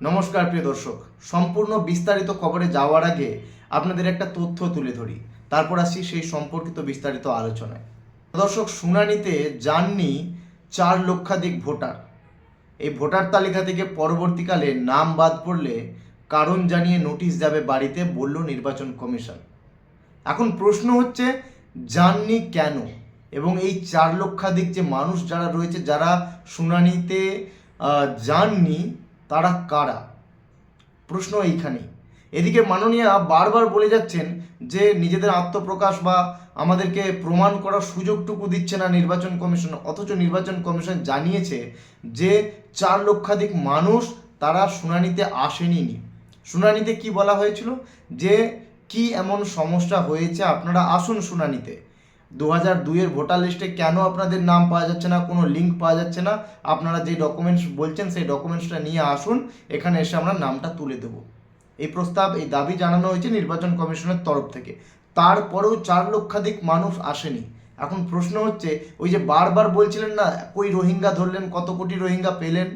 নমস্কার, প্রিয় দর্শক। সম্পূর্ণ বিস্তারিত খবরে যাওয়ার আগে আপনাদের একটা তথ্য তুলে ধরি। তারপর আসি সেই সম্পর্কিত বিস্তারিত আলোচনায়। দর্শক, শুনানিতে যাননি চার লক্ষাধিক ভোটার। এই ভোটার তালিকা থেকে পরবর্তীকালে নাম বাদ পড়লে কারণ জানিয়ে নোটিশ যাবে বাড়িতে, বলল নির্বাচন কমিশন। এখন প্রশ্ন হচ্ছে, যাননি কেন? এবং এই চার লক্ষাধিক যে মানুষ যারা রয়েছে, যারা শুনানিতে যাননি তারা কারা প্রশ্ন এইখানে। এদিকে মাননীয়া বারবার বলে যাচ্ছেন যে নিজেদের আত্মপ্রকাশ বা আমাদেরকে প্রমাণ করার সুযোগটুকু দিচ্ছে না নির্বাচন কমিশন, অথচ নির্বাচন কমিশন জানিয়েছে যে চার লক্ষাধিক মানুষ তারা শুনানিতে আসেনি। শুনানিতে কি বলা হয়েছিল? যে কি এমন সমস্যা হয়েছে? আপনারা আসুন শুনানিতে। দু হাজার দুইয়ের ভোটার লিস্টে কেন আপনাদের নাম পাওয়া যাচ্ছে না, কোনো লিঙ্ক পাওয়া যাচ্ছে না, আপনারা যে ডকুমেন্টস বলছেন সেই ডকুমেন্টসটা নিয়ে আসুন, এখানে এসে আমরা নামটা তুলে দেবো। এই প্রস্তাব, এই দাবি জানানো হয়েছে নির্বাচন কমিশনের তরফ থেকে। তারপরেও চার লক্ষাধিক মানুষ আসেনি। এখন প্রশ্ন হচ্ছে, ওই যে বারবার বলছিলেন না, কই রোহিঙ্গা ধরলেন, কত কোটি রোহিঙ্গা পেলেন?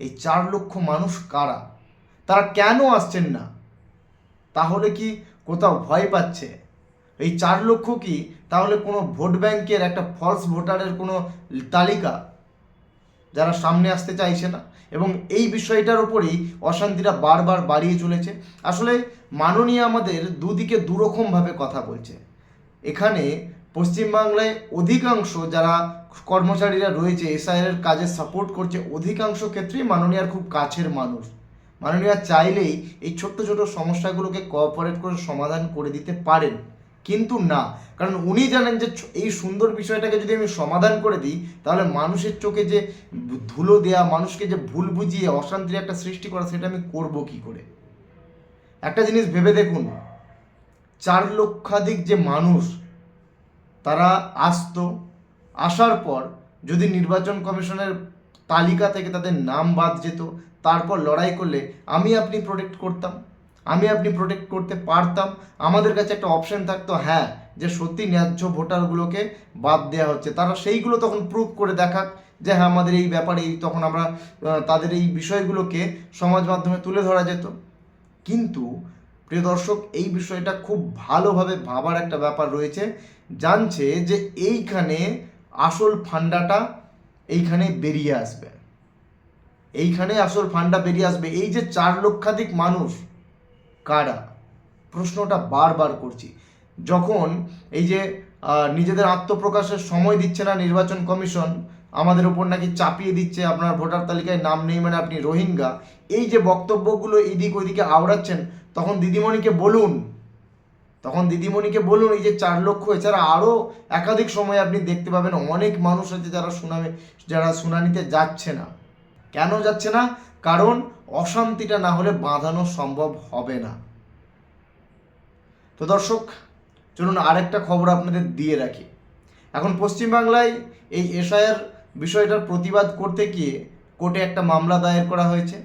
এই চার লক্ষ মানুষ কারা? তারা কেন আসছেন না? তাহলে কি কোথাও ভয় পাচ্ছে? এই চার লক্ষ কি? তাহলে কোনো ভোট ব্যাংকের একটা ফলস ভোটারের কোনো তালিকা যারা সামনে আসতে চাইছে না। এবং এই বিষয়টার উপরেই অশান্তিটা বারবার বাড়িয়ে চলেছে। আসলে মাননীয় আমাদের দুদিকে দুরকমভাবে কথা বলছে। এখানে পশ্চিমবাংলায় অধিকাংশ যারা কর্মচারীরা রয়েছে এসআইয়ের কাজে সাপোর্ট করছে, অধিকাংশ ক্ষেত্রেই মাননীয়ার খুব কাছের মানুষ। মাননীয়া চাইলেই এই ছোট্ট ছোট সমস্যাগুলোকে কোঅপারেট করে সমাধান করে দিতে পারেন। কিন্তু না। কারণ উনি জানেন যে এই সুন্দর বিষয়টাকে যদি আমি সমাধান করে দিই, তাহলে মানুষের চোখে যে ধুলো দেয়া, মানুষকে যে ভুল বুঝিয়ে অশান্তির একটা সৃষ্টি করা, সেটা আমি করব কি করে? একটা জিনিস ভেবে দেখুন, চার লক্ষাধিক যে মানুষ, তারা আসতো, আসার পর যদি নির্বাচন কমিশনের তালিকা থেকে তাদের নাম বাদ যেত, তারপর লড়াই করলে আমি আপনি প্রোটেক্ট করতাম? আমি আপনি প্রোটেক্ট করতে পারতাম। আমাদের কাছে একটা অপশন থাকতো হ্যাঁ যে সত্যি ন্যায্য ভোটারগুলোকে বাদ দেওয়া হচ্ছে। তারা সেইগুলো তখন প্রুভ করে দেখাক যে হ্যাঁ আমাদের এই ব্যাপারে তখন আমরা তাদের এই বিষয়গুলোকে সমাজ মাধ্যমে তুলে ধরা যেত। কিন্তু, প্রিয় দর্শক, এই বিষয়টা খুব ভালোভাবে ভাবার একটা ব্যাপার রয়েছে। জানছে যে এইখানে আসল ফান্ডাটা এইখানে বেরিয়ে আসবে। এইখানে আসল ফান্ডা বেরিয়ে আসবে। এই যে চার লক্ষাধিক মানুষ কারা? প্রশ্নটা বারবার করছি। যখন এই যে নিজেদের আত্মপ্রকাশের সময় দিচ্ছে না নির্বাচন কমিশন, আমাদের উপর নাকি চাপিয়ে দিচ্ছে আপনার ভোটার তালিকায় নাম নেই মানে আপনি রোহিঙ্গা, এই যে বক্তব্যগুলো এদিক ওইদিকে আওড়াচ্ছেন, তখন দিদিমণিকে বলুন। তখন দিদিমণিকে বলুন, এই যে চার লক্ষ এছাড়া আরও একাধিক সময় আপনি দেখতে পাবেন অনেক মানুষ আছে যারা শুনাবে যারা শুনানিতে যাচ্ছে না। কেন যাচ্ছে না? কারণ অশান্তিটা না হলে বাঁধানো সম্ভব হবে না। তো দর্শক, চলুন আরেকটা খবর আপনাদের দিয়ে রাখি। এখন পশ্চিমবাংলায় এই এসআইআর বিষয়টার প্রতিবাদ করতে গিয়ে কোর্টে একটা মামলা দায়ের করা হয়েছে।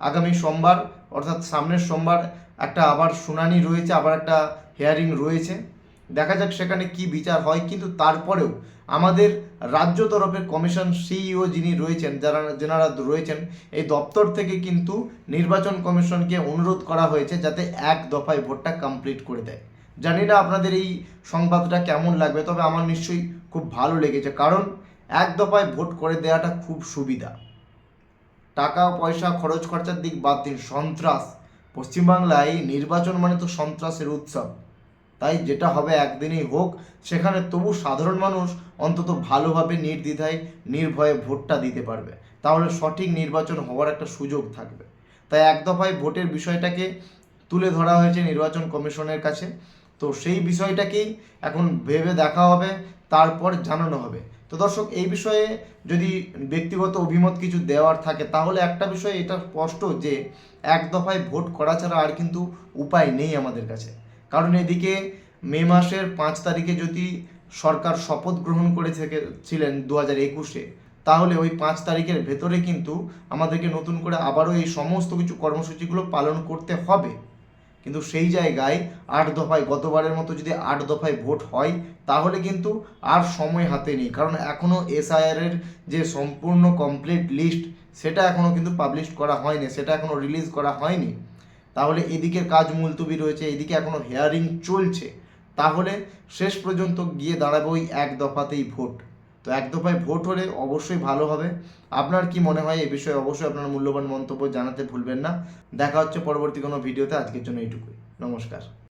আগামী সোমবার, অর্থাৎ সামনের সোমবার একটা আবার শুনানি রয়েছে, আবার একটা হিয়ারিং রয়েছে। দেখা যাক সেখানে কি বিচার হয়, কিন্তু তারপরেও আমাদের রাজ্য তরফের কমিশন সিইও যিনি রয়েছেন, যারা, যেনারা রয়েছেন, এই দপ্তর থেকে কিন্তু নির্বাচন কমিশনকে অনুরোধ করা হয়েছে যাতে এক দফায় ভোটটা কমপ্লিট করে দেয়। জানি না আপনাদের এই সংবাদটা কেমন লাগবে, তবে আমার নিশ্চয়ই খুব ভালো লেগেছে, কারণ এক দফায় ভোট করে দেওয়াটা খুব সুবিধা। টাকা, পয়সা, খরচ, খরচার দিক বাদ দিন, সন্ত্রাস। পশ্চিমবাংলায় নির্বাচন মানে তো সন্ত্রাসের উৎসব। তাই যেটা হবে একদিনেই হোক, সেখানে তবু সাধারণ মানুষ অন্তত ভালোভাবে নির্দ্বিধায়, নির্ভয়ে ভোটটা দিতে পারবে। তাহলে সঠিক নির্বাচন হওয়ার একটা সুযোগ থাকবে। তাই এক দফায় ভোটের বিষয়টাকে তুলে ধরা হয়েছে নির্বাচন কমিশনের কাছে। তো সেই বিষয়টাকেই এখন ভেবে দেখা হবে, তারপর জানানো হবে। তো দর্শক, এই বিষয়ে যদি ব্যক্তিগত অভিমত কিছু দেওয়ার থাকে, তাহলে একটা বিষয় এটা স্পষ্ট যে, এক দফায় ভোট করা ছাড়া আর কিন্তু উপায় নেই আমাদের কাছে। কারণ এদিকে মে মাসের পাঁচ তারিখে যদি সরকার শপথ গ্রহণ করে থেকে, ছিলেন দু হাজার একুশে, তাহলে ওই পাঁচ তারিখের ভেতরে কিন্তু আমাদেরকে নতুন করে আবারও এই সমস্ত কিছু কর্মসূচিগুলো পালন করতে হবে। কিন্তু সেই জায়গায় আট দফায়, গতবারের মতো যদি আট দফায় ভোট হয়, তাহলে কিন্তু আর সময় হাতে নেই। কারণ এখনও এসআইআর এর যে সম্পূর্ণ কমপ্লিট লিস্ট সেটা এখনও কিন্তু পাবলিশ করা হয়নি, সেটা এখনও রিলিজ করা হয়নি। তাহলে এদিকের কাজ মুলতুবি রয়েছে, এদিকে এখনও হেয়ারিং চলছে। তাহলে শেষ পর্যন্ত গিয়ে দাঁড়াবে ওই এক দফাতেই ভোট। তো এক দফায় ভোট হলে অবশ্যই ভালো হবে। আপনার কি মনে হয় এ বিষয়ে অবশ্যই আপনার মূল্যবান মন্তব্য জানাতে ভুলবেন না। দেখা হচ্ছে পরবর্তী কোনো ভিডিওতে, আজকের জন্য এইটুকুই। নমস্কার।